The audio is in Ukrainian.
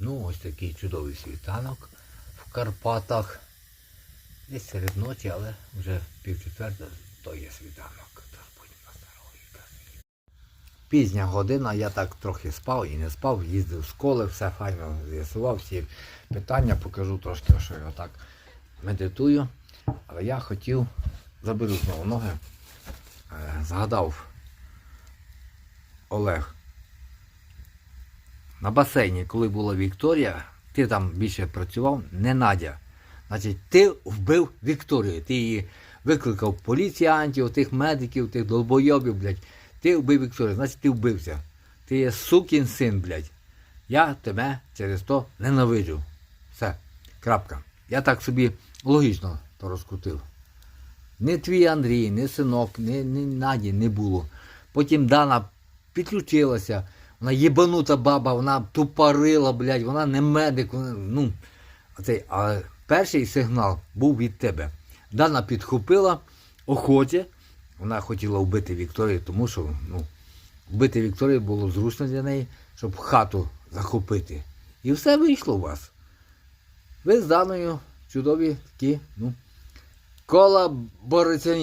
Ну, ось такий чудовий світанок в Карпатах. Десь серед ночі, але вже пів четверта, то є світанок. Пізня година, я так трохи спав і не спав, їздив з школи, все файно з'ясував, всі питання, покажу трошки, що я так медитую. Але я хотів, заберу знову ноги, е, згадав Олег. На басейні, коли була Вікторія, ти там більше працював, не Надя. Значить, ти вбив Вікторію. Ти її викликав поліціянтів, тих медиків, тих долбойобів, блядь. Ти вбив Вікторію, значить ти вбився. Ти є сукін син, блядь. Я тебе через то ненавиджу. Все. Крапка. Я так собі логічно то розкрутив. Не твій Андрій, не синок, не, не Наді не було. Потім Дана підключилася. Вона єбанута баба, вона тупорила, блядь, вона не медик. Ну, оцей, а перший сигнал був від тебе. Дана підхопила охоті. Вона хотіла вбити Вікторію, тому що ну, вбити Вікторію було зручно для неї, щоб хату захопити. І все вийшло у вас. Ви з Даною чудові такі, ну, колабораціоністи.